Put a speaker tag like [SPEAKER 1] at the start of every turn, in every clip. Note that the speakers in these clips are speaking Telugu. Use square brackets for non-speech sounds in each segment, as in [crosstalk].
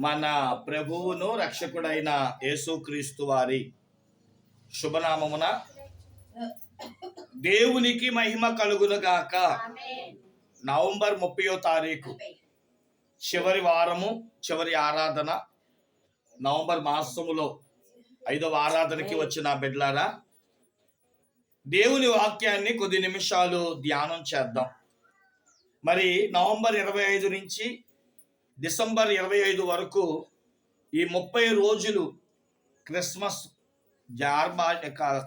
[SPEAKER 1] మన ప్రభువును రక్షకుడైన యేసుక్రీస్తు వారి శుభనామమున దేవునికి మహిమ కలుగునుగాక నవంబర్ ముప్పయో తారీఖు. చివరి వారము చివరి ఆరాధన. నవంబర్ మాసములో ఐదవ ఆరాధనకి వచ్చిన బిడ్లారా దేవుని వాక్యాన్ని కొద్ది నిమిషాలు ధ్యానం చేద్దాం. మరి నవంబర్ ఇరవై ఐదు నుంచి డిసెంబర్ ఇరవై ఐదు వరకు ఈ ముప్పై రోజులు క్రిస్మస్ జార్బా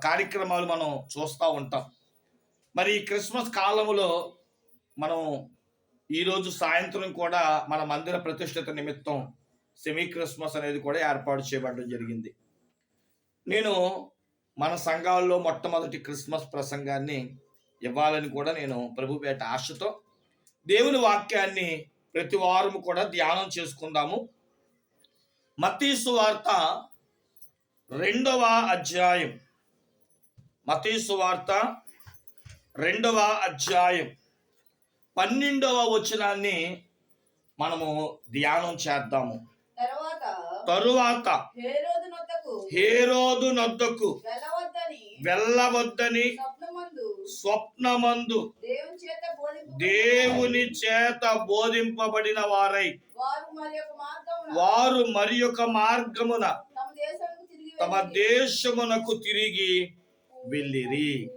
[SPEAKER 1] కార్యక్రమాలు మనం చూస్తూ ఉంటాం. మరి ఈ క్రిస్మస్ కాలంలో మనం ఈరోజు సాయంత్రం కూడా మన మందిర ప్రతిష్ఠిత నిమిత్తం సెమీ క్రిస్మస్ అనేది కూడా ఏర్పాటు చేయబడడం జరిగింది. నేను మన సంఘాల్లో మొట్టమొదటి క్రిస్మస్ ప్రసంగాన్ని ఇవ్వాలని కూడా నేను ప్రభుపేట ఆశతో దేవుని వాక్యాన్ని ప్రతి వారం కూడా ధ్యానం చేసుకుందాము. మతీసు వార్త రెండవ అధ్యాయం. మతీసు వార్త రెండవ అధ్యాయం. పన్నెండవ వచనాన్ని మనము ధ్యానం చేద్దాము.
[SPEAKER 2] తర్వాత హేరోదు నొద్దకు వెళ్ళవద్దని స్వప్నమందు దేవుని చేత
[SPEAKER 1] బోధింపబడిన వారై.
[SPEAKER 2] వారు. మరి యొక్క మార్గమున తమ
[SPEAKER 1] దేశమునకు తిరిగి వెళ్ళిరి.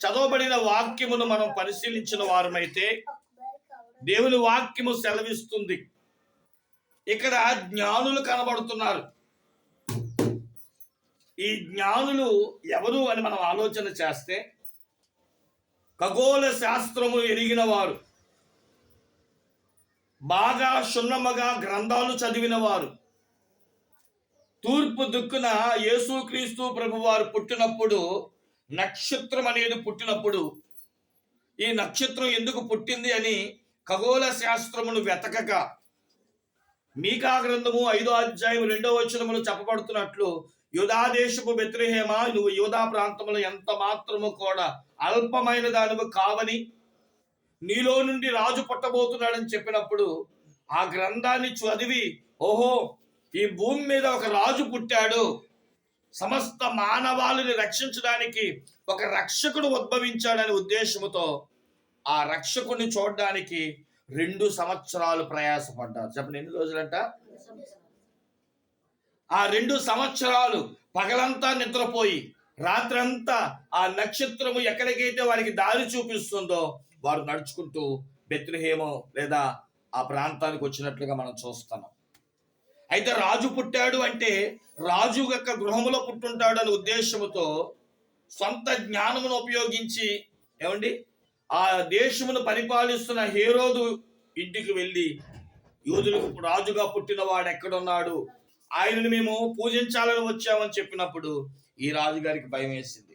[SPEAKER 1] చదవబడిన వాక్యమును మనం పరిశీలించిన వారమైతే దేవుని వాక్యము సెలవిస్తుంది. ఇక్కడ జ్ఞానులు కనబడుతున్నారు. ఈ జ్ఞానులు ఎవరు అని మనం ఆలోచన చేస్తే ఖగోళ శాస్త్రము ఎరిగిన వారు బాగా సున్నమగా గ్రంథాలు చదివిన వారు తూర్పు దిక్కున యేసుక్రీస్తు ప్రభువారు పుట్టినప్పుడు నక్షత్రం అనేది పుట్టినప్పుడు ఈ నక్షత్రం ఎందుకు పుట్టింది అని ఖగోళ శాస్త్రమును వెతకక మీకా గ్రంథము ఐదో అధ్యాయం రెండో వచనములు చెప్పబడుతున్నట్లు యుధా దేశపు బెత్రహేమ? నువ్వు యూదా ప్రాంతంలో ఎంత మాత్రము కూడా అల్పమైన దానివి కావని నీలో నుండి రాజు పుట్టబోతున్నాడని చెప్పినప్పుడు ఆ గ్రంథాన్ని చదివి ఓహో ఈ భూమి మీద ఒక రాజు పుట్టాడు. సమస్త మానవాళిని రక్షించడానికి ఒక రక్షకుడు ఉద్భవించాడనే ఉద్దేశముతో ఆ రక్షకుడిని చూడడానికి రెండు సంవత్సరాలు ప్రయాసపడ్డారు. చెప్పండి ఎన్ని రోజులంట? ఆ రెండు సంవత్సరాలు పగలంతా నిద్రపోయి రాత్రంతా ఆ నక్షత్రము ఎక్కడికైతే వారికి దారి చూపిస్తుందో వారు నడుచుకుంటూ బెత్రహేమో లేదా ఆ ప్రాంతానికి వచ్చినట్లుగా మనం చూస్తున్నాం. అయితే రాజు పుట్టాడు అంటే రాజు యొక్క గృహములో పుట్టుంటాడు అనే ఉద్దేశముతో సొంత జ్ఞానమును ఉపయోగించి ఏమండి? ఆ దేశమును పరిపాలిస్తున్న హేరోదు ఇంటికి వెళ్ళి యూదులకు రాజుగా పుట్టిన వాడు ఎక్కడున్నాడు ఆయనను మేము పూజించాలని వచ్చామని చెప్పినప్పుడు ఈ రాజుగారికి భయం వేసింది.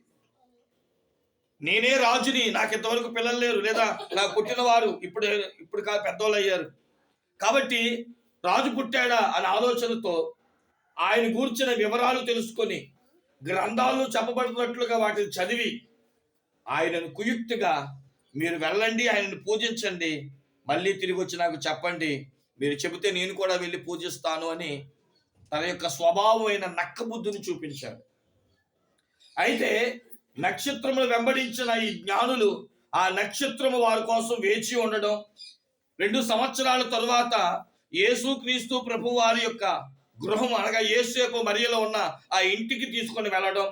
[SPEAKER 1] నేనే రాజుని నాకు ఇంతవరకు పిల్లలు లేరు లేదా నాకు పుట్టిన వారు ఇప్పుడు ఇప్పుడు కాదు పెద్దవాళ్ళు అయ్యారు. కాబట్టి రాజు పుట్టాడా అనే ఆలోచనతో ఆయన గూర్చిన వివరాలు తెలుసుకొని గ్రంథాలు చెప్పబడుతున్నట్లుగా వాటిని చదివి ఆయనను కుయుక్తిగా మీరు వెళ్ళండి ఆయనను పూజించండి మళ్ళీ తిరిగి వచ్చి నాకు చెప్పండి మీరు చెబితే నేను కూడా వెళ్ళి పూజిస్తాను అని తన యొక్క స్వభావమైన నక్క బుద్ధిని చూపించాడు. అయితే నక్షత్రములు వెంబడించిన ఈ జ్ఞానులు ఆ నక్షత్రము వారి కోసం వేచి ఉండడం రెండు సంవత్సరాల తరువాత యేసుక్రీస్తు ప్రభు వారి యొక్క గృహం అనగా యేసేపు మరియలో ఉన్న ఆ ఇంటికి తీసుకొని వెళ్ళడం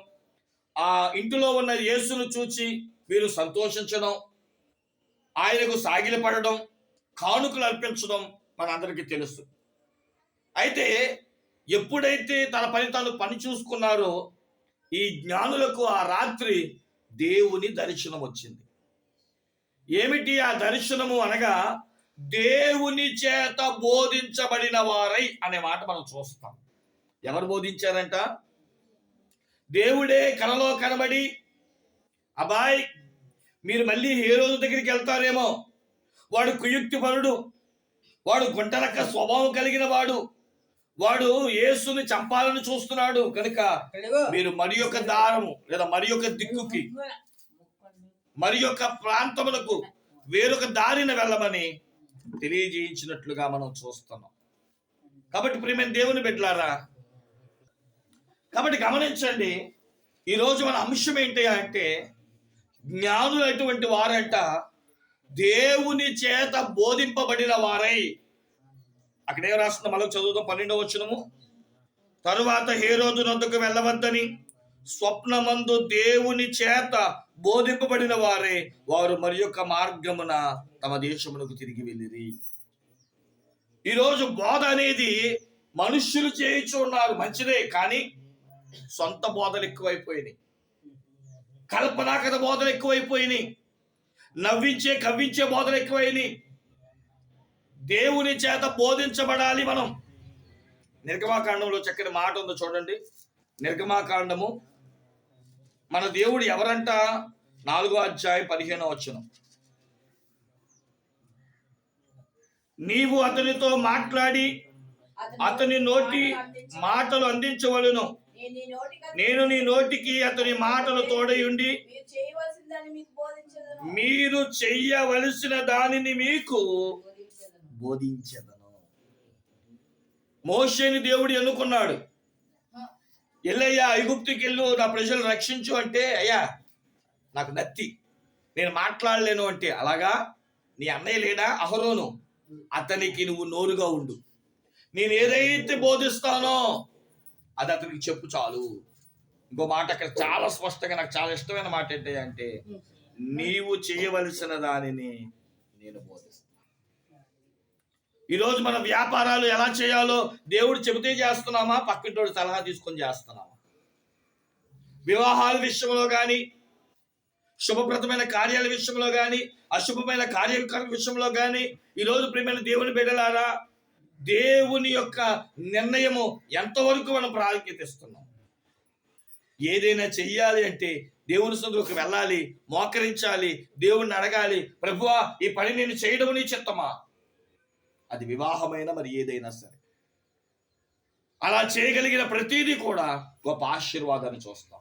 [SPEAKER 1] ఆ ఇంటిలో ఉన్న యేసును చూచి వీరు సంతోషించడం ఆయనకు సాగిలపడడం కానుకలు అర్పించడం మనందరికీ తెలుసు. అయితే ఎప్పుడైతే తన పని తాను పని చూసుకున్నారో ఈ జ్ఞానులకు ఆ రాత్రి దేవుని దర్శనం వచ్చింది. ఏమిటి ఆ దర్శనము అనగా దేవుని చేత బోధించబడిన వారై అనే మాట మనం చూస్తాం. ఎవరు బోధించారంట? దేవుడే కలలో కనబడి అబాయ్ మీరు మళ్ళీ హీరోల దగ్గరికి వెళ్తారేమో. వాడు కుయుక్తి పరుడు వాడు గుంటరక్క స్వభావం కలిగిన వాడు వాడు యేసుని చంపాలని చూస్తున్నాడు. కనుక మీరు మరి యొక్క దారము లేదా మరి యొక్క దిక్కుకి మరి యొక్క ప్రాంతములకు వేరొక దారిన వెళ్ళమని తెలియజేయించినట్లుగా మనం చూస్తున్నాం. కాబట్టి ప్రియమైన దేవుని బిడ్డలారా కాబట్టి గమనించండి ఈరోజు మన అంశం ఏంటి అంటే జ్ఞానులైనటువంటి వారంట దేవుని చేత బోధింపబడిన వారై అక్కడే రాస్తున్న మళ్ళీ చదువుతాం పన్నెండవ వచనము. తరువాత హేరోదు నొద్దకు వెళ్ళవద్దని స్వప్నమందు దేవుని చేత బోధింపబడిన వారే వారు మరి యొక్క మార్గమున తమ దేశమునకు తిరిగి వెళ్ళిరి. ఈరోజు బోధ అనేది మనుష్యులు చేయించు ఉన్నారు మంచిదే కానీ సొంత బోధలు ఎక్కువైపోయినాయి. కల్పనాకథ బోధలు ఎక్కువైపోయినాయి. నవ్వించే కవ్వించే బోధలు ఎక్కువైనాయి. దేవుని చేత బోధించబడాలి మనం. నిర్గమాకాండంలో చక్కని మాట ఉందో చూడండి. నిర్గమాకాండము మన దేవుడు ఎవరంట? నాలుగో అధ్యాయం పదిహేనో వచ్చును నీవు అతనితో మాట్లాడి అతని నోటి మాటలు అందించవలను.
[SPEAKER 2] నేను నీ నోటికి
[SPEAKER 1] అతని మాటలు తోడయుండి
[SPEAKER 2] మీరు
[SPEAKER 1] చెయ్యవలసిన దానిని మీకు
[SPEAKER 2] బోధించదను.
[SPEAKER 1] మోషేని దేవుడు ఎన్నుకున్నాడు? ఎల్లయ్యా ఐగుప్తుకి వెళ్ళు నా ప్రజలు రక్షించు అంటే అయ్యా నాకు నత్తి. నేను మాట్లాడలేను అంటే అలాగా? నీ అన్నయ్య లేడా? అహరోను. అతనికి నువ్వు నోరుగా ఉండు. నేను ఏదైతే బోధిస్తానో అది అతనికి చెప్పు చాలు. ఇంకో మాట అక్కడ చాలా స్పష్టంగా నాకు చాలా ఇష్టమైన మాట ఏంటి అంటే నీవు చేయవలసిన దానిని నేను బోధిస్తాను. ఈరోజు మన వ్యాపారాలు ఎలా చేయాలో దేవుడు చెబితే చేస్తున్నామా? పక్కింటోడు సలహా తీసుకొని చేస్తున్నామా? వివాహాల విషయంలో కానీ శుభప్రదమైన కార్యాల విషయంలో కానీ అశుభమైన కార్యక్రమ విషయంలో కానీ ఈరోజు ప్రియమైన దేవుని బిడ్డలారా దేవుని యొక్క నిర్ణయము ఎంతవరకు మనం ప్రాముఖ్యత ఇస్తున్నాం ఏదైనా చెయ్యాలి అంటే దేవుని సందులోకి వెళ్ళాలి మోకరించాలి దేవుణ్ణి అడగాలి ప్రభువా ఈ పని నేను చేయడం నీ చిత్తమా? అది వివాహమైన మరి ఏదైనా సరే. అలా చేయగలిగిన ప్రతిదీ కూడా గొప్ప ఆశీర్వాదాన్ని చూస్తాం.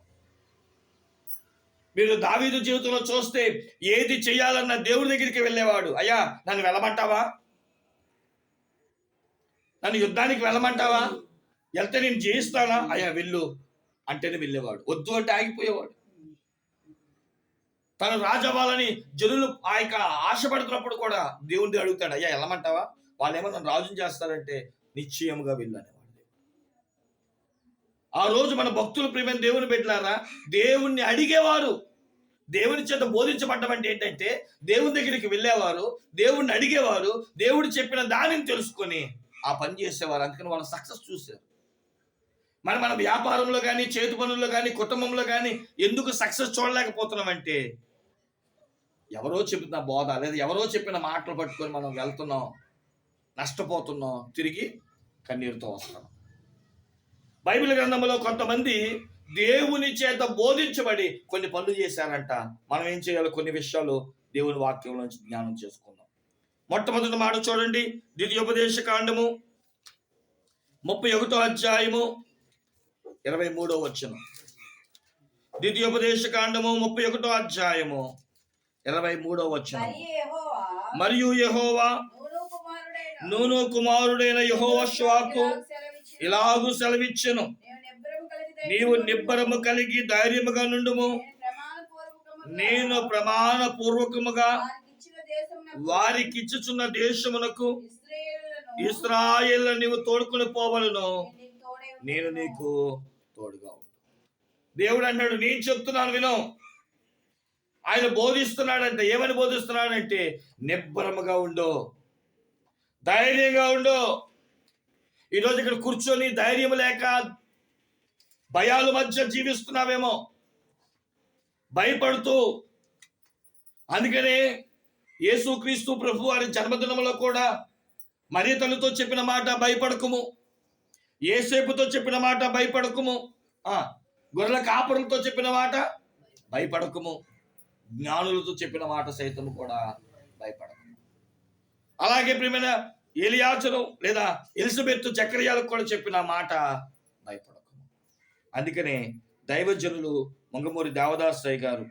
[SPEAKER 1] మీరు దావీదు జీవితంలో చూస్తే ఏది చేయాలన్న దేవుడి దగ్గరికి వెళ్ళేవాడు. అయ్యా నన్ను వెళ్ళమంటావా? నన్ను యుద్ధానికి వెళ్ళమంటావా? వెళ్తే నేను జయిస్తానా? అయ్యా వెళ్ళు అంటేనే వెళ్ళేవాడు. వద్దు అంటే ఆగిపోయేవాడు. తను రాజవ్వాలని జనులు ఆ యొక్క ఆశపడుతున్నప్పుడు కూడా దేవుడిని అడుగుతాడు అయ్యా వెళ్ళమంటావా? వాళ్ళు ఏమన్నా రాజుని చేస్తారంటే నిశ్చయముగా వెళ్ళనేవాడు ఆ రోజు మన భక్తులు ప్రియమైన దేవుని పెట్టారా దేవుణ్ణి అడిగేవారు. దేవుని చేత బోధించబడ్డం అంటే ఏంటంటే దేవుని దగ్గరికి వెళ్ళేవారు దేవుణ్ణి అడిగేవారు దేవుడు చెప్పిన దానిని తెలుసుకొని ఆ పని చేసేవారు. అందుకని వాళ్ళ సక్సెస్ చూశారు. మరి మన వ్యాపారంలో కానీ చేతి పనుల్లో కానీ కుటుంబంలో కానీ ఎందుకు సక్సెస్ చూడలేకపోతున్నామంటే ఎవరో చెప్పిన బోధ లేదా ఎవరో చెప్పిన మాటలు పట్టుకొని మనం వెళ్తున్నాం. నష్టపోతున్నాం. తిరిగి కన్నీరుతో వస్తున్నాం బైబిల్ గ్రంథంలో కొంతమంది దేవుని చేత బోధించబడి కొన్ని పనులు చేశారంట. మనం ఏం చేయాలో కొన్ని విషయాలు దేవుని వాక్యం నుంచి జ్ఞానం చేసుకుందాం. మొట్టమొదటి మాట చూడండి. ద్వితీయోపదేశ కాండము ముప్పై ఒకటో అధ్యాయము ఇరవై మూడో వచ్చను ద్వితీయోపదేశ కాండము ముప్పై ఒకటో అధ్యాయము ఇరవై మూడో వచ్చను మరియు యెహోవా
[SPEAKER 2] నూను కుమారుడైన
[SPEAKER 1] నూను కుమారుడైన యెహోవా శ్వాకు
[SPEAKER 2] ఇలాగ సెలవిచ్చి,
[SPEAKER 1] ఇలాగు సెలవిచ్చెను నీవు నిబ్బరము కలిగి ధైర్యముగా నుండుము.
[SPEAKER 2] నేను
[SPEAKER 1] ప్రమాణ పూర్వకముగా వారికిచ్చుచున్న దేశమునకు ఇస్రాయేల్ నీవు తోడుకుని పోవలను.
[SPEAKER 2] నేను నీకు
[SPEAKER 1] తోడుగా దేవుడు అన్నాడు నేను చెప్తున్నాను విను. ఆయన బోధిస్తున్నాడంటే. ఏమని బోధిస్తున్నాడంటే నిబ్బరముగా ఉండు. ధైర్యంగా ఉండు. ఈరోజు ఇక్కడ కూర్చొని ధైర్యం లేక భయాల మధ్య జీవిస్తున్నావేమో. భయపడుతూ అందుకనే యేసుక్రీస్తు ప్రభు వారి జన్మదినంలో కూడా మరి తనతో చెప్పిన మాట భయపడకుము. ఏసేపుతో చెప్పిన మాట భయపడకుము. గొర్రెల కాపురులతో చెప్పిన మాట భయపడకుము. జ్ఞానులతో చెప్పిన మాట సైతం కూడా భయపడకు. అలాగే ప్రియమైన ఎలియాచరు లేదా ఎలిజబెత్ చక్రయాలకు కూడా చెప్పిన మాట భయపడకము అందుకనే దైవజనులు మంగమూరి దేవదాసయ్య గారు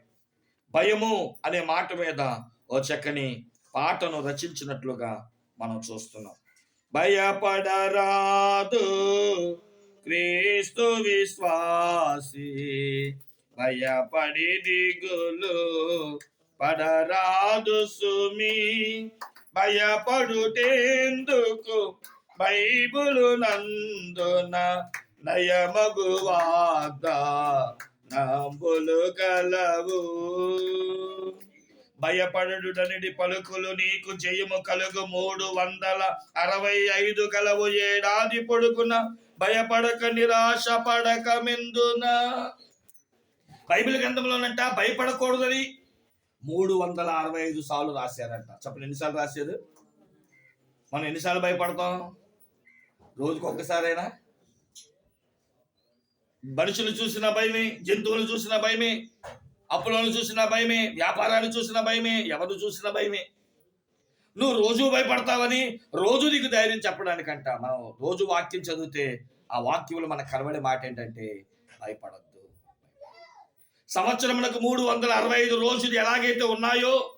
[SPEAKER 1] భయము అనే మాట మీద ఓ చక్కని పాటను రచించినట్లుగా మనం చూస్తున్నాం. భయపడరాదు క్రీస్తు విశ్వాసి భయపడి దిగులు పడరాదు సుమి భయపడుటేందుకు? బైబులు నందున నయమగు వాద నంబులు కలవు భయపడుడనిటి పలుకులు నీకు జయము కలుగు మూడు వందల అరవై ఐదు కలవు ఏడాది పొడుగున. భయపడక నిరాశ పడక మెందున. బైబిల్ గ్రంథంలోనంట భయపడకూడదని మూడు వందల అరవై ఐదు సార్లు రాశారంట. చెప్పండి ఎన్నిసార్లు రాశారు? మనం ఎన్నిసార్లు భయపడతాం? రోజుకు ఒక్కసారైనా? మనుషులు చూసిన భయమే జంతువులు చూసిన భయమే అప్పులను చూసిన భయమే వ్యాపారాన్ని చూసిన భయమే ఎవరు చూసిన భయమే. నువ్వు రోజు భయపడతావని రోజు నీకు ధైర్యం చెప్పడానికంట. మనం రోజు వాక్యం చదివితే ఆ వాక్యంలో మనకు కనబడే మాట ఏంటంటే భయపడదు సంవత్సరములకు మూడు వందల అరవై ఐదు రోజులు ఎలాగైతే ఉన్నాయో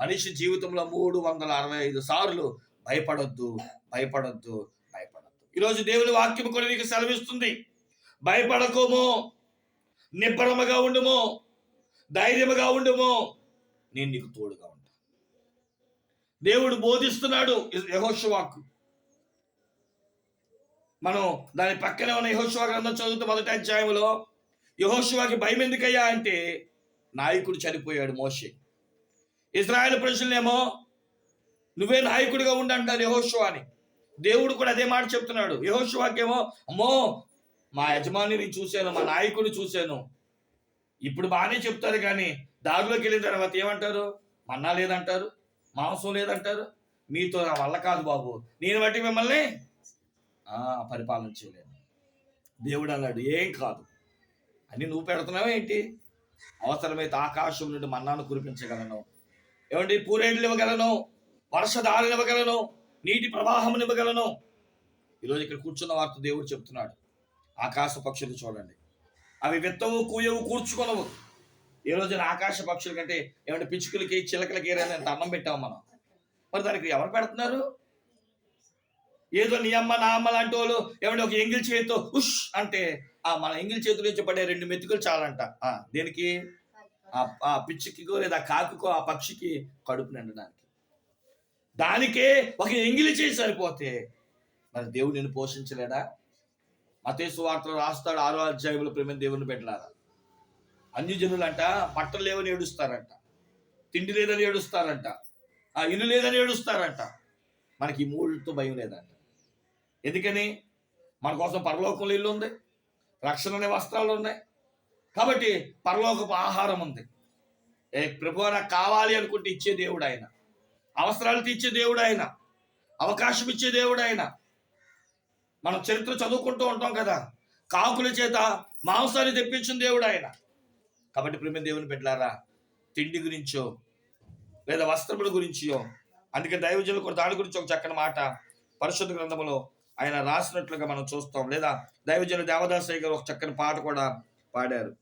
[SPEAKER 1] మనిషి జీవితంలో మూడు వందల అరవై ఐదు సార్లు భయపడొద్దు భయపడొద్దు భయపడొద్దు. ఈరోజు దేవుని వాక్యం కూడా నీకు సెలవిస్తుంది. భయపడకోము నిబ్బరముగా ఉండుము ధైర్యముగా ఉండుము నేను నీకు తోడుగా ఉంటా. దేవుడు బోధిస్తున్నాడు యహోషవాకు. మనం దాని పక్కనే ఉన్న యహోషువా గ్రంథం చదువుతూ మొదటి అధ్యాయంలో యహోశివాకి భయం ఎందుకయ్యా అంటే నాయకుడు చనిపోయాడు మోషే. ఇజ్రాయెల్ ప్రజలనేమో నువ్వే నాయకుడిగా ఉండి ఉండంటారు యహోషువాని. దేవుడు కూడా అదే మాట చెప్తున్నాడు. యహోశివాకేమో అమ్మో మా యజమానిని చూశాను మా నాయకుడిని చూశాను. ఇప్పుడు బాగానే చెప్తారు కానీ దారిలోకి వెళ్ళిన తర్వాత ఏమంటారు? మన్నా లేదంటారు? మాంసం లేదంటారు? మీతో నా వల్ల కాదు బాబు. నేను బట్టి మిమ్మల్ని పరిపాలన చేయలేదు దేవుడు అన్నాడు ఏం కాదు. అన్నీ నువ్వు పెడుతున్నావు ఏంటి? అవసరమైతే ఆకాశం నుండి మన్నాను కురిపించగలను. ఏమంటే పూరేళ్ళు ఇవ్వగలను వర్షధారలు ఇవ్వగలను నీటి ప్రవాహం ఇవ్వగలను ఈరోజు ఇక్కడ కూర్చున్న వార్త దేవుడు చెప్తున్నాడు. ఆకాశ పక్షులు చూడండి. అవి విత్తవు కూయవు కూర్చుకొనవు. ఈ రోజున ఆకాశ పక్షుల కంటే ఏమంటే పిచ్చుకలకి చిలకలకి ఏరైనా ఎంత అన్నం పెట్టాము మనం? మరి దానికి ఎవరు పెడుతున్నారు? ఏదో నీ అమ్మ నా అమ్మ లాంటి వాళ్ళు ఏమంటే ఒక ఎంగిల్ చేతితో ఉష్ అంటే ఆ మన ఎంగిల్ చేతుల నుంచి పడే రెండు మెతుకులు చాలంట. దీనికి దేనికి? ఆ- పిచ్చికికో లేదా కాకుకో ఆ పక్షికి కడుపు నిండడానికి. దానికే ఒక ఎంగిలి చేసి సరిపోతే మరి దేవుడు నిన్ను పోషించలేడా? మతేసు వార్తలు రాస్తాడు ఆరో అధ్యాయంలో ప్రేమ దేవుని పెట్టలారా అన్యజనులంట బట్టలు లేవని ఏడుస్తారంట తిండి లేదని ఏడుస్తారంట ఆ ఇల్లు లేదని ఏడుస్తారంట. మనకి ఈ మూడుతో భయం లేదంట. ఎందుకని? మన కోసం పరలోకంలో ఇల్లు ఉంది. రక్షణ అనే వస్త్రాలు ఉన్నాయి. కాబట్టి పరలోకపు ఆహారం ఉంది. ఏ ప్రభు నాకు కావాలి అనుకుంటే ఇచ్చే దేవుడు ఆయన అవసరాలు తీర్చే దేవుడు ఆయన అవకాశం ఇచ్చే దేవుడు ఆయన మనం చరిత్ర చదువుకుంటూ ఉంటాం కదా. కాకుల చేత మాంసాన్ని తెప్పించిన దేవుడు ఆయన కాబట్టి ప్రేమ దేవుని పెట్టారా తిండి గురించో లేదా వస్త్రముల గురించో అందుకే దైవజనులు కూడా దాని గురించి ఒక చక్కని మాట పరిశుద్ధ గ్రంథములో ఆయన రాసినట్లుగా మనం చూస్తాం. లేదా దైవజన దేవదాసయ్య గారు ఒక చక్కని పాట కూడా పాడారు.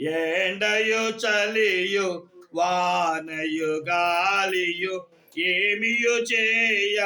[SPEAKER 1] ఎండయు చలియు వానయు గాలియు ఏమియు చేయ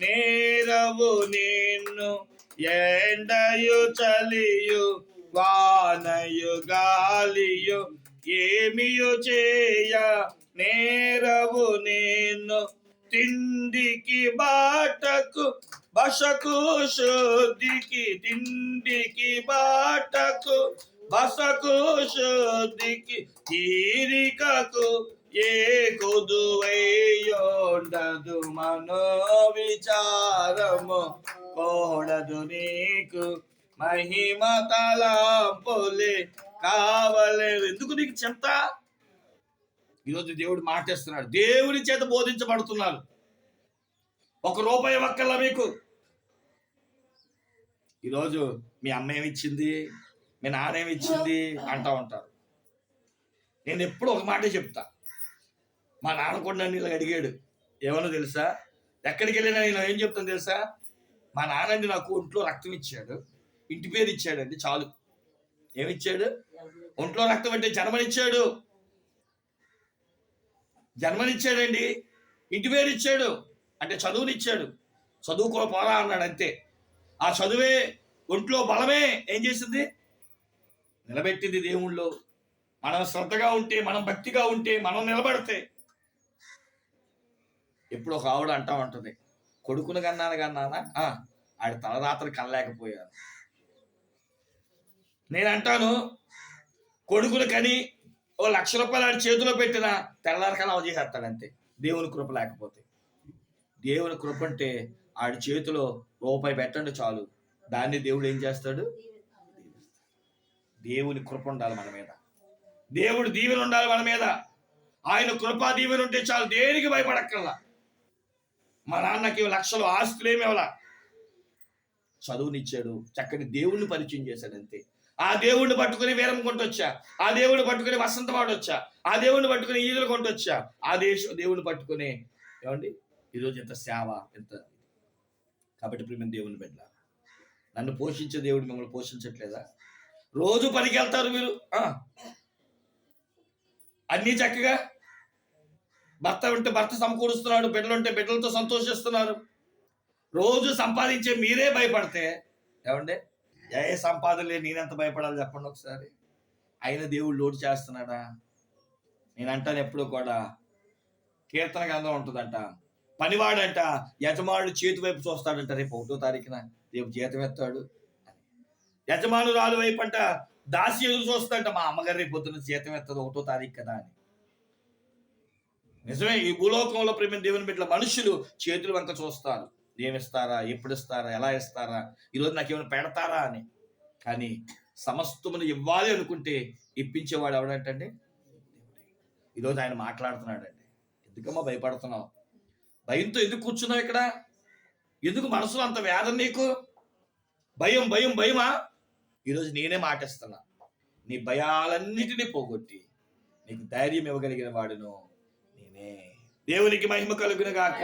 [SPEAKER 1] నేరవు నిన్ను. ఎండయు చలియు వానయు గాలియు ఏమియు చేయ నేరవు నిన్ను. తిండికి బాటకు బసకు శుద్ధికి తిండికి బాటకు. బసకు శుద్ధికి తీరికకు. ఏ కొదువైయోండదు మనో విచారము కోడదు నీకు. మహిమ తలంపులే కావలేదు. ఎందుకు నీకు చెప్తా ఈరోజు దేవుడు మాటేస్తున్నాడు. దేవుని చేత బోధించబడుతున్నారు ఒక రూపాయి ఒక్కల మీకు. ఈరోజు మీ అమ్మ ఏమిచ్చింది? మీ నాన్న ఏమిచ్చింది? అంటా ఉంటారు. నేను ఎప్పుడు ఒక మాటే చెప్తా. మా నాన్న కూడా నన్ను ఇలా అడిగాడు. ఏమన్నా తెలుసా? ఎక్కడికి వెళ్ళినా నేను ఏం చెప్తాను తెలుసా? మా నాన్నండి నాకు ఒంట్లో రక్తం ఇచ్చాడు. ఇంటి పేరు ఇచ్చాడండి చాలు. ఏమిచ్చాడు? ఒంట్లో రక్తం అంటే జన్మనిచ్చాడు. జన్మనిచ్చాడండి. ఇంటి పేరు ఇచ్చాడు. అంటే చదువునిచ్చాడు. చదువుకో పోరా అన్నాడు అంతే. ఆ చదువే ఒంట్లో బలమే ఏం చేసింది? నిలబెట్టింది దేవుళ్ళో. మనం శ్రద్ధగా ఉంటే మనం భక్తిగా ఉంటే మనం నిలబడితే ఎప్పుడు ఒక ఆవిడ అంటా ఉంటుంది కొడుకును కన్నాను కన్నానా ఆడ ఆడి తలరాత్రి కనలేకపోయాను నేను అంటాను కొడుకును కని ఓ లక్ష రూపాయలు ఆడి చేతిలో పెట్టిన తెల్లారికల్లా అవజేసేస్తాడు చేసేస్తాడంతే దేవుని కృప లేకపోతే. దేవుని కృప అంటే ఆడి చేతిలో రూపాయి పెట్టండి చాలు. దాన్ని దేవుడు ఏం చేస్తాడు? దేవుని కృప ఉండాలి మన మీద. దేవుడు దీవెన ఉండాలి మన మీద. ఆయన కృపా దీవెన ఉంటే చాలు దేనికి భయపడక్కల్లా మా నాన్నకి లక్షలు ఆస్తులు ఏమేవలా చదువునిచ్చాడు చక్కని దేవుణ్ణి పరిచయం చేశాడు అంతే. ఆ దేవుణ్ణి పట్టుకుని వీరం కొంటొచ్చా? ఆ దేవుడిని పట్టుకుని వసంత వచ్చా? ఆ దేవుణ్ణి పట్టుకుని ఈదులు కొంటొచ్చా? ఆ దేశ దేవుడిని పట్టుకుని ఏమండి? ఈరోజు ఎంత సేవ ఎంత కాబట్టి ప్రేమ దేవుని బిడ్డ నన్ను పోషించే దేవుడు మిమ్మల్ని పోషించట్లేదా? రోజు పనికి వెళ్తారు మీరు. ఆ. అన్నీ చక్కగా. భర్త ఉంటే భర్త సమకూరుస్తున్నాడు బిడ్డలుంటే బిడ్డలతో సంతోషిస్తున్నారు. రోజు సంపాదించే మీరే భయపడితే ఏమండి? ఏ సంపాదన లేదు నేనెంత భయపడాలి చెప్పండి ఒకసారి? ఆయన దేవుడు లోటు చేస్తున్నాడా? నేను అంటాను ఎప్పుడు కూడా. కీర్తన గంధం ఉంటుందంట. పనివాడంట యజమానుడు చేతి వైపు చూస్తాడంట రేపు ఒకటో తారీఖున రేపు జీతం ఎత్తాడు యజమానురాలు వైపు అంట దాసి ఎదురు చూస్తాడంట మా అమ్మగారు రేపు పొద్దున జీతం ఎత్తదు ఒకటో తారీఖు కదా అని. నిజమే ఈ భూలోకంలో ప్రేమ దేవుని బిడ్డల మనుషులు చేతులు వంక చూస్తారు. ఏమిస్తారా ఎప్పుడు ఇస్తారా? ఎలా ఇస్తారా? ఈరోజు నాకేమైనా పెడతారా? అని. కానీ సమస్తమును ఇవ్వాలి అనుకుంటే ఇప్పించేవాడు ఎవడంటండి? ఈరోజు ఆయన మాట్లాడుతున్నాడండి. ఎందుకమ్మా భయపడుతున్నావు? భయంతో ఎందుకు కూర్చున్నావు ఇక్కడ? ఎందుకు మనసులో అంత వేదన నీకు? భయం భయం భయమా? ఈరోజు నేనే మాటిస్తున్నా. నీ భయాలన్నిటినీ పోగొట్టి నీకు ధైర్యం ఇవ్వగలిగిన వాడును నేనే. దేవునికి మహిమ కలుగును గాక.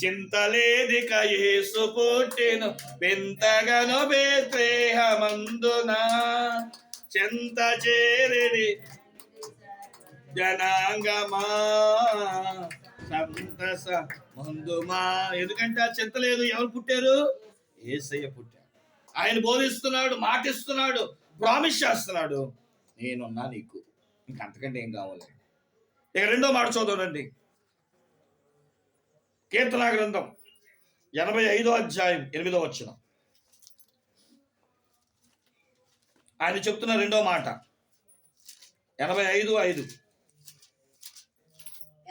[SPEAKER 1] చింతలేదిక యేసు పుట్టెను పెంతగను బేత్రేహమందున చింత చేరిడి జనాంగమా? సంతస మందుమా ఎందుకంటే ఆ చింత లేదు. ఎవరు పుట్టారు? ఏసయ్య పుట్టాడు. ఆయన బోధిస్తున్నాడు మాటిస్తున్నాడు ప్రామిస్ చేస్తున్నాడు. నేనున్నా నీకు. ఇంకంతకంటే ఏం కావాలి? ఇక రెండో మాట చూద్దామండి కీర్తన గ్రంథం ఎనభై ఐదో అధ్యాయం ఎనిమిదో వచ్చిన ఆయన చెప్తున్న రెండో మాట. ఎనభై ఐదు ఐదు.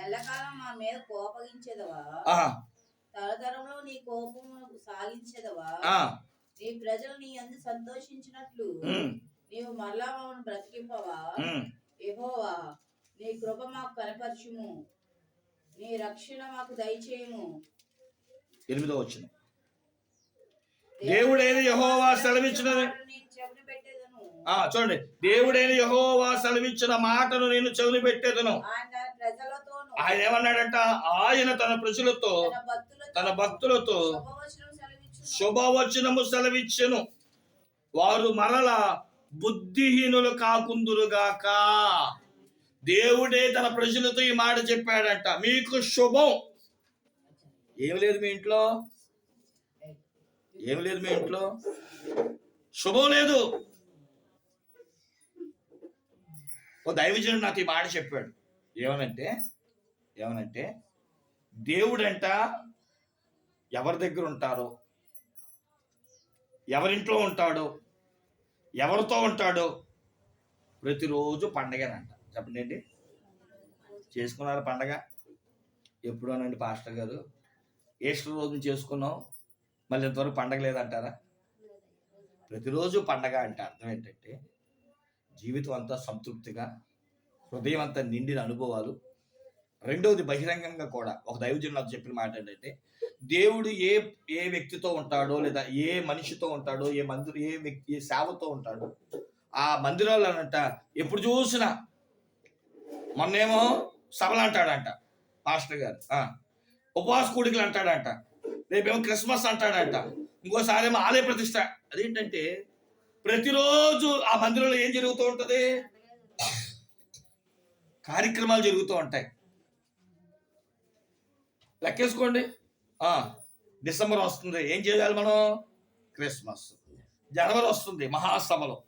[SPEAKER 2] ఎల్లకాలం మా మీద కోపగించేదవా? తరతరంలో నీ కోపము సాగించేదవా? నీ ప్రజలు నీ అందు సంతోషించినట్లు నీవు మరలా మమ్మల్ని బ్రతికింపవా. యెహోవా నీ కృప మాకు కనపరచుము. నీ రక్షణ మాకు దయచేయము.
[SPEAKER 1] ఎనిమిదో వచ్చిన దేవుడైన యెహోవా సెలవిచ్చినది. చూడండి. దేవుడైన యెహోవా సెలవిచ్చిన మాటను నేను చెవిని పెట్టేదను.
[SPEAKER 2] ప్రజలతోను
[SPEAKER 1] ఆయన ఏమన్నాడంట? ఆయన తన ప్రజలతో
[SPEAKER 2] తన భక్తులతో.
[SPEAKER 1] శుభవచనము సెలవిచ్చెను. వారు మరల బుద్ధిహీనులు కాకుందురుగాక దేవుడే తన ప్రజలతో ఈ మాట చెప్పాడంట. మీకు శుభం. ఏం లేదు మీ ఇంట్లో? ఏం లేదు మీ ఇంట్లో? శుభం లేదు. ఓ దైవజనుడు నాకు ఈ మాట చెప్పాడు. ఏమనంటే ఏమనంటే దేవుడంట ఎవరి దగ్గర ఉంటారో ఎవరింట్లో ఉంటాడో ఎవరితో ఉంటాడో ప్రతిరోజు పండగనంట. చెప్పండి చేసుకున్నారు పండగ? ఎప్పుడోనండి పాస్టర్ గారు. ఈస్టర్ రోజున చేసుకున్నాం. మళ్ళీ ఇంతవరకు పండగ లేదంటారా? ప్రతిరోజు పండగ అంటే అర్థం ఏంటంటే జీవితం అంతా సంతృప్తిగా హృదయం అంతా నిండిన అనుభవాలు రెండవది బహిరంగంగా కూడా ఒక దైవజన్ నాకు చెప్పిన మాట ఏంటంటే దేవుడు ఏ ఏ వ్యక్తితో ఉంటాడో లేదా ఏ మనిషితో ఉంటాడో ఏ మందిర ఏ వ్యక్తి ఏ సేవతో ఉంటాడో ఆ మందిరాలు అనంట ఎప్పుడు చూసినా మొన్నేమో సభలు అంటాడంట పాస్టర్ గారు. ఆ, ఉపవాస కూడికలు అంటాడంట రేపేమో క్రిస్మస్ అంటాడంట ఇంకోసారి ఏమో ఆలయ ప్రతిష్ట. అదేంటంటే ప్రతిరోజు ఆ మందిరంలో ఏం జరుగుతూ ఉంటది? కార్యక్రమాలు జరుగుతూ ఉంటాయి. లెక్కేసుకోండి. డిసెంబర్ వస్తుంది. ఏం చేయాలి మనం? క్రిస్మస్. జనవరి వస్తుంది మహాసభలు.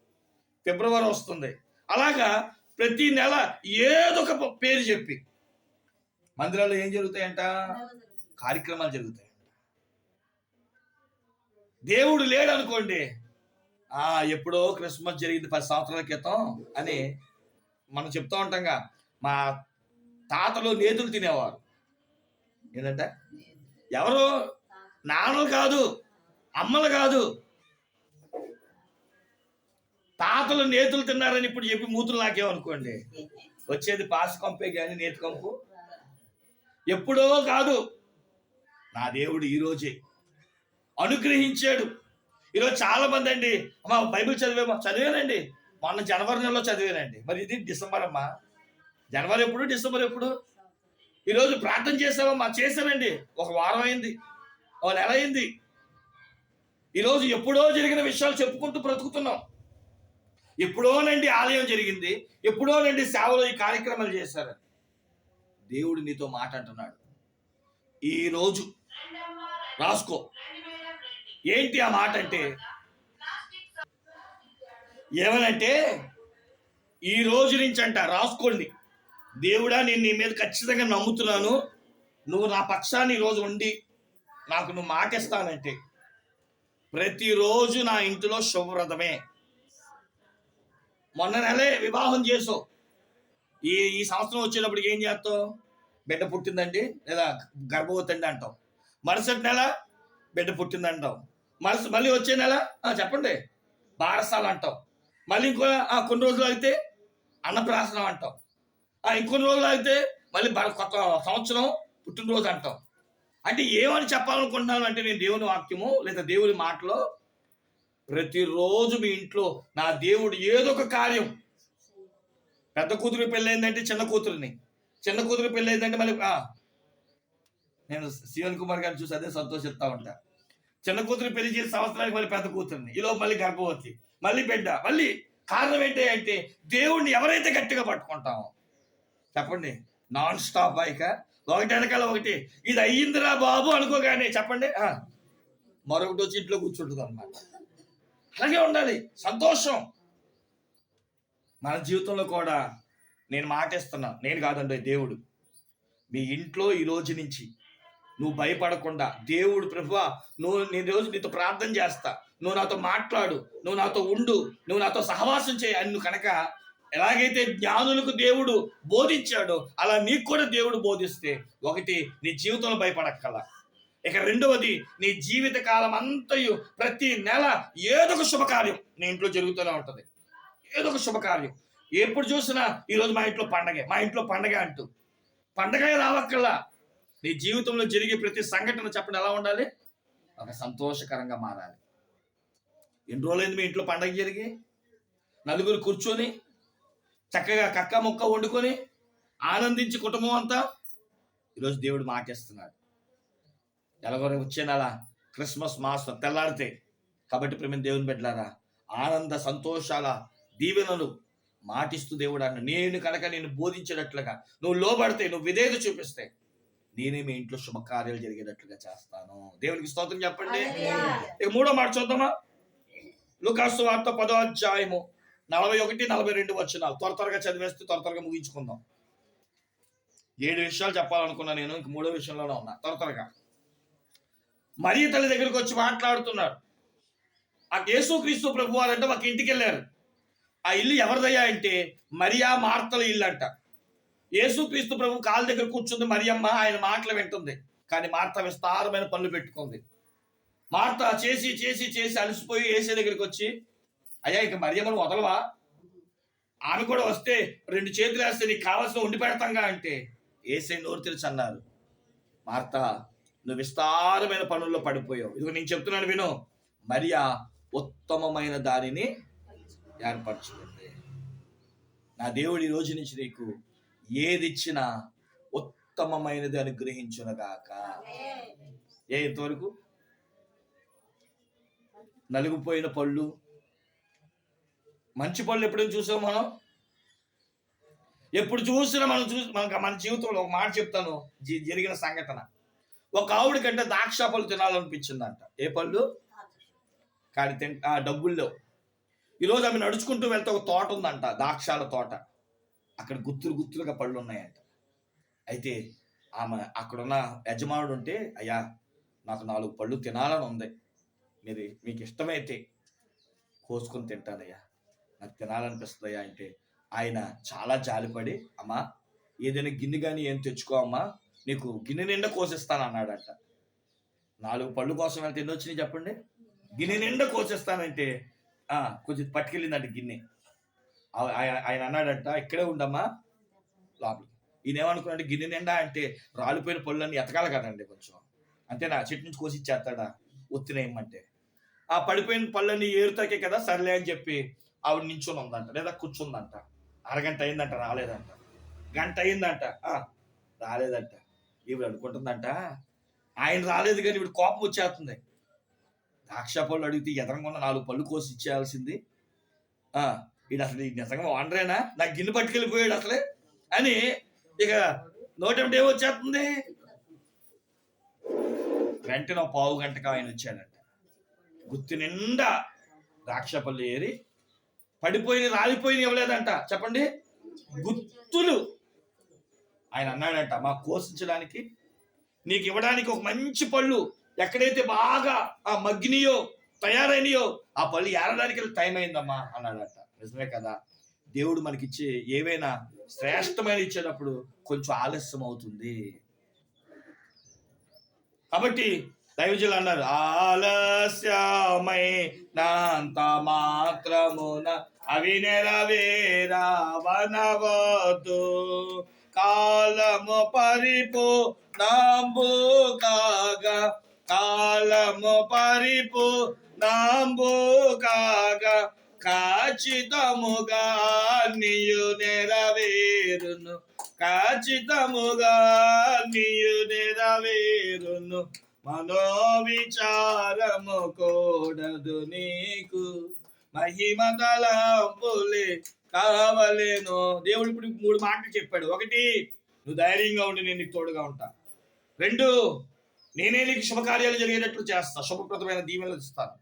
[SPEAKER 1] ఫిబ్రవరి వస్తుంది. అలాగా ప్రతి నెల ఏదో ఒక పేరు చెప్పి. మందిరాల్లో ఏం జరుగుతాయంట? కార్యక్రమాలు జరుగుతాయి దేవుడు లేడు అనుకోండి ఆ ఎప్పుడో క్రిస్మస్ జరిగింది పది సంవత్సరాల క్రితం అని మనం చెప్తా ఉంటాంగా. మా తాతలు నేతులు తినేవారు. ఏంటంటే ఎవరు? నాన్నలు కాదు అమ్మలు కాదు. తాతలు నేతులు తిన్నారని ఇప్పుడు చెప్పి మూతులు నాకేమనుకోండి? [laughs] వచ్చేది పాస్ కంపే కానీ నేతి కంపు? ఎప్పుడో కాదు. నా దేవుడు ఈ రోజే అనుగ్రహించాడు. ఈరోజు చాలా మంది అండి అమ్మా బైబిల్ చదివేమా చదివానండి. మొన్న జనవరి నెలలో చదివానండి. మరి ఇది డిసెంబర్ అమ్మా. జనవరి ఎప్పుడు డిసెంబర్ ఎప్పుడు? ఈరోజు ప్రార్థన చేసావమ్మా చేశానండి. ఒక వారం అయింది. ఒక నెల అయింది. ఈరోజు ఎప్పుడో జరిగిన విషయాలు చెప్పుకుంటూ బ్రతుకుతున్నాం. ఎప్పుడోనండి ఆలయం జరిగింది. ఎప్పుడోనండి సేవలో ఈ కార్యక్రమాలు చేశారని. దేవుడు నీతో మాట అంటున్నాడు రాసుకో. ఏంటి ఆ మాట అంటే? ఏమనంటే ఈ రోజు నుంచి అంట రాసుకోండి. దేవుడా నేను నీ మీద ఖచ్చితంగా నమ్ముతున్నాను. నువ్వు నా పక్షాన్ని ఈరోజు ఉండి నాకు నువ్వు మాటిస్తానంటే ప్రతిరోజు నా ఇంటిలో శుభవ్రతమే. మొన్న నెలే వివాహం చేసావు ఈ ఈ సంవత్సరం వచ్చేటప్పటికి ఏం చేస్తావు? బిడ్డ పుట్టిందండి లేదా గర్భవతి అండి అంటావు. మరుసటి నెల బిడ్డ పుట్టింది అంటావు. మరుస మళ్ళీ వచ్చే నెల? చెప్పండి. బారసాలు అంటావు. మళ్ళీ ఇంకో కొన్ని రోజులు అయితే అన్నప్రాసనం అంటాం ఇంకొన్ని రోజులు అయితే మళ్ళీ కొత్త సంవత్సరం పుట్టినరోజు అంటాం. అంటే ఏమని చెప్పాలనుకుంటున్నాను అంటే నేను దేవుని వాక్యము లేదా దేవుని మాటలో ప్రతిరోజు మీ ఇంట్లో నా దేవుడు ఏదో ఒక కార్యం. పెద్ద కూతురు పెళ్ళైందంటే చిన్న కూతురిని. చిన్న కూతురు పెళ్ళైందంటే మళ్ళీ నేను శివన్ కుమార్ గారిని చూసి అదే సంతోషిస్తా ఉంటా. చిన్న కూతురు పెళ్ళి చేసే సంవత్సరానికి మళ్ళీ పెద్ద కూతురుని. ఈలో మళ్ళీ గర్భవతి మళ్ళీ బిడ్డ. మళ్ళీ కారణం ఏంటి అంటే దేవుడిని ఎవరైతే గట్టిగా పట్టుకుంటామో చెప్పండి. నాన్ స్టాప్ బైక్ ఒకటి వెనకాల ఒకటి. ఇది అయ్యిందిరా బాబు అనుకోగానే చెప్పండి. మరొకటి వచ్చి ఇంట్లో కూర్చుంటుంది అనమాట అలాగే ఉండాలి. సంతోషం. మన జీవితంలో కూడా నేను మాటేస్తున్నా. నేను కాదండి దేవుడు. మీ ఇంట్లో ఈ రోజు నుంచి నువ్వు భయపడకుండా దేవుడు ప్రభు నువ్వు నేను రోజు నీతో ప్రార్థన చేస్తా. నువ్వు నాతో మాట్లాడు. నువ్వు నాతో ఉండు. నువ్వు నాతో సహవాసం చేయి. అని నువ్వు కనుక ఎలాగైతే జ్ఞానులకు దేవుడు బోధించాడో అలా నీకు కూడా దేవుడు బోధిస్తే ఒకటి నీ జీవితంలో భయపడక్కల ఇక రెండవది నీ జీవిత కాలం అంతయు ప్రతి నెల ఏదో ఒక శుభకార్యం. నీ ఇంట్లో జరుగుతూనే ఉంటుంది. ఏదో ఒక శుభకార్యం. ఎప్పుడు చూసినా ఈరోజు మా ఇంట్లో పండగే. మా ఇంట్లో పండగ అంటూ. పండగ రావక్కల్లా నీ జీవితంలో జరిగే ప్రతి సంఘటన చెప్పండి ఎలా ఉండాలి? ఒక సంతోషకరంగా మారాలి. ఎన్ని రోజులైంది మీ ఇంట్లో పండగ జరిగి? నలుగురు కూర్చొని చక్కగా కక్క ముక్క వండుకొని ఆనందించి కుటుంబం అంతా ఈరోజు దేవుడు మాటేస్తున్నాడు ఎలాగో వచ్చే నెల క్రిస్మస్ మాసం తెల్లారితే. కాబట్టి ప్రేమ దేవుని బిడ్డలారా ఆనంద సంతోషాల దీవెనలు మాటిస్తూ దేవుడు అన్న నేను కనుక నేను బోధించేటట్లుగా నువ్వు లోబడితే నువ్వు విధేయత చూపిస్తే నేనే మీ ఇంట్లో శుభకార్యాలు జరిగేటట్లుగా చేస్తాను. దేవునికి స్తోత్రం చెప్పండి. ఇక మూడో మాట చూద్దామా? లుకాసు వార్త పదో అధ్యాయము నలభై ఒకటి నలభై రెండు వచ్చినాలు. త్వర త్వరగా చదివేస్తే త్వర త్వరగా ముగించుకుందాం. ఏడు విషయాలు చెప్పాలనుకున్నా నేను ఇంక మూడో విషయంలోనే ఉన్నా. త్వర త్వరగా. మరీ తల్లి దగ్గరికి వచ్చి మాట్లాడుతున్నాడు. ఆ యేసుక్రీస్తు ప్రభు వారంటే మాకు ఇంటికి వెళ్ళారు. ఆ ఇల్లు ఎవరిదయ్యా అంటే మరియా మార్తల ఇల్లు అంట యేసుక్రీస్తు ప్రభు కాళ్ళ దగ్గర కూర్చుంది మరియమ్మ ఆయన మాటలు వింటుంది. కానీ మార్త విస్తారమైన పనులు పెట్టుకుంది. మార్త చేసి చేసి చేసి అలసిపోయి ఏసే దగ్గరికి వచ్చి అయ్యా ఇక మరియమ్మను వదలవా? ఆమె కూడా వస్తే రెండు చేతులు వేస్తే నీకు కావాల్సిన వండి పెడతాంగా అంటే. ఏసే నోరు తెరిచి అన్నారు. మార్త నువ్వు విస్తారమైన పనుల్లో పడిపోయావు. ఇదిగో నేను చెప్తున్నాను విను. మరియా ఉత్తమమైన దానిని ఏర్పరచుకుంది నా దేవుడి రోజు నుంచి నీకు ఏది ఇచ్చినా ఉత్తమమైనది అనుగ్రహించునగాక. ఏ ఇంతవరకు? నలిగిపోయిన పళ్ళు మంచి పళ్ళు ఎప్పుడైనా చూసాం మనం? ఎప్పుడు చూసినా మనం చూసి మనకు మన జీవితంలో ఒక మాట చెప్తాను. జరిగిన సంఘటన. ఒక ఆవిడ కంటే ద్రాక్ష పళ్ళు తినాలనిపించిందంట. ఏ పళ్ళు? కానీ తిన్ ఆ డబ్బుల్లో ఈరోజు ఆమె నడుచుకుంటూ వెళ్తే ఒక తోట ఉందంట ద్రాక్షాల తోట. అక్కడ గుత్తులు గుత్తులుగా పళ్ళు ఉన్నాయంట. అయితే ఆమె అక్కడున్న యజమానుడు ఉంటే అయ్యా నాకు నాలుగు పళ్ళు తినాలని ఉంది. మీరు మీకు ఇష్టమైతే కోసుకొని తింటానయ్యా. నాకు తినాలనిపిస్తుందయ్యా అంటే ఆయన చాలా జాలిపడి అమ్మా ఏదైనా గిన్నె కానీ ఏం తెచ్చుకో అమ్మా నీకు గిన్నె నిండా కోసిస్తాను అన్నాడట. నాలుగు పళ్ళు కోసం వెళ్తే ఎన్ని వచ్చినాయి చెప్పండి? గిన్నె నిండా కోసిస్తానంటే కొంచెం పట్టుకెళ్ళిందంట గిన్నె. ఆయన అన్నాడంట ఇక్కడే ఉండమ్మా లోపలికి. ఈయన ఏమనుకున్నాడు గిన్నె నిండా అంటే రాలిపోయిన పళ్ళని ఎతకాలి కదండి కొంచెం. అంతేనా చెట్టు నుంచి కోసి ఇచ్చేస్తాడా? ఒత్తినేయమంటే ఆ పడిపోయిన పళ్ళని ఏరుతాకే కదా సర్లే అని చెప్పి ఆవిడ నించుని ఉందంట లేదా కూర్చుందంట. అరగంట అయిందంట రాలేదంట. గంట అయిందంట రాలేదంట. ఈవిడ అనుకుంటుందంట ఆయన రాలేదు కానీ ఇప్పుడు కోపం వచ్చేస్తుంది. ద్రాక్ష పళ్ళు అడిగితే ఎదరంగా నాలుగు పళ్ళు కోసి ఇచ్చేయాల్సింది. ఆ వీడు అసలు ఈ నిజంగా వండరేనా నాకు గిన్నె పట్టుకెళ్ళిపోయాడు అసలే అని ఇక నోటమిటి ఏమొచ్చేస్తుంది వెంటనే పావు గంటకు ఆయన వచ్చాడంట. గుత్తి నిండా ద్రాక్ష పళ్ళు ఏరి పడిపోయి రాలిపోయిన ఇవ్వలేదంట. చెప్పండి? గుత్తులు. ఆయన అన్నాడంట మా కోసించడానికి నీకు ఇవ్వడానికి ఒక మంచి పళ్ళు ఎక్కడైతే బాగా ఆ మగ్గినియో తయారైనయో ఆ పళ్ళు ఏరడానికి టైం అయిందమ్మా అన్నాడట. నిజమే కదా దేవుడు మనకిచ్చే ఏవైనా శ్రేష్టమైన ఇచ్చేటప్పుడు కొంచెం ఆలస్యం అవుతుంది. కాబట్టి దైవజులు అన్నారు ఆలస్యమై నాంత మాత్రమున అవి నెరవేరావనవద్దు కాలము పరిపు నాంబు కాగా కాలము పరిపు నాంబు కాగా ఖచ్చితముగా నీయు నెరవేరును ఖచ్చితముగా నీయు నెరవేరును. మనోవిచారము కూడదు నీకు. మహిమ తలంపులే కావలేను. దేవుడు ఇప్పుడు మూడు మాటలు చెప్పాడు. ఒకటి నువ్వు ధైర్యంగా ఉండి నేను నీకు తోడుగా ఉంటా. రెండు నేనే నీకు శుభకార్యాలు జరిగేటట్లు చేస్తా. శుభప్రదమైన దీవెనలు ఇస్తాను.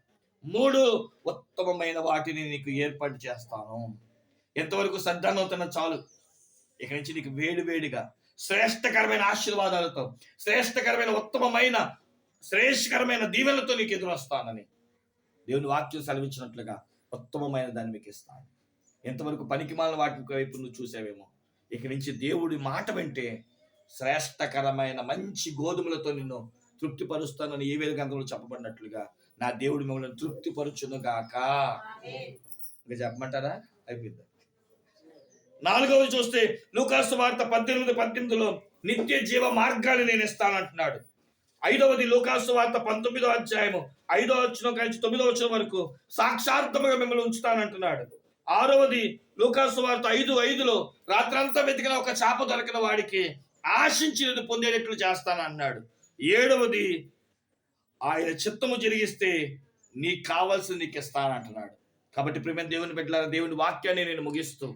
[SPEAKER 1] మూడు ఉత్తమమైన వాటిని నీకు ఏర్పాటు చేస్తాను. ఎంతవరకు సద్దనవుతున్న చాలు. ఇక నుంచి నీకు వేడి వేడిగా శ్రేష్టకరమైన ఆశీర్వాదాలతో శ్రేష్టకరమైన ఉత్తమమైన శ్రేష్ఠకరమైన దీవెనలతో నీకు ఎదురొస్తానని దేవుని వాక్యం సెలవించినట్లుగా ఉత్తమమైన దాన్ని మీకు ఇస్తాను ఎంతవరకు పనికిమాలిన వాటి వైపు నువ్వు చూసావేమో. ఇక నుంచి దేవుడి మాట వింటే శ్రేష్టకరమైన మంచి గోధుమలతో నిన్ను తృప్తిపరుస్తానని ఏ వేల గ్రంథంలో చెప్పబడినట్లుగా నా దేవుడు మిమ్మల్ని తృప్తిపరచును గాక ఇంకా చెప్పమంటారా? అయిపోయింది. నాలుగవది చూస్తే లూకాసు వార్త పద్దెనిమిది పద్దెనిమిదిలో నిత్య జీవ మార్గాన్ని నేను ఇస్తానంటున్నాడు. ఐదవది లూకాసు వార్త పంతొమ్మిదో అధ్యాయము. ఐదో వచ్చిన కలిసి తొమ్మిదో వచ్చిన వరకు సాక్షార్థముగా మిమ్మల్ని ఉంచుతానంటున్నాడు. ఆరవది లోకాసు వార్త ఐదు ఐదులో రాత్రంతా వెతికిన ఒక చేప దొరికిన వాడికి ఆశించినది పొందేటట్లు చేస్తానన్నాడు. ఏడవది ఆయన చిత్తము జరిగిస్తే నీకు కావాల్సింది నీకు ఇస్తానంటున్నాడు. కాబట్టి ప్రేమ దేవుని పెట్టాల దేవుని వాక్యాన్ని నేను ముగిస్తూ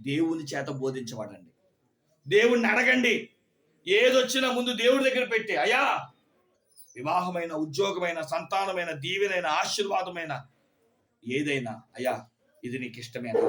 [SPEAKER 1] దేవుని చేత బోధించబడండి దేవుణ్ణి అడగండి. ఏదొచ్చినా ముందు దేవుడి దగ్గర పెట్టి. అయ్యా! వివాహమైన ఉద్యోగమైన సంతానమైన దీవెనైన ఆశీర్వాదమైన ఏదైనా అయ్యా ఇది నీకు ఇష్టమేనా?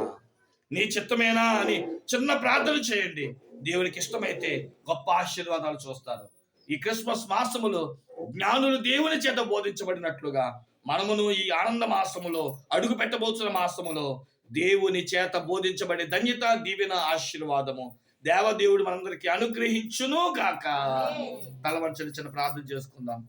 [SPEAKER 1] నీ చిత్తమేనా అని చిన్న ప్రార్థన చేయండి. దేవునికి ఇష్టమైతే గొప్ప ఆశీర్వాదాలు చూస్తారు. ఈ క్రిస్మస్ మాసములో జ్ఞానులు దేవుని చేత బోధించబడినట్లుగా మనమును ఈ ఆనంద మాసములో అడుగు పెట్టబోతున్న మాసములో దేవుని చేత బోధించబడే ధన్యత దీవెన ఆశీర్వాదము దేవదేవుడు మనందరికి అనుగ్రహించును గాక. తలవంచని చిన్న ప్రార్థన చేసుకుందాం.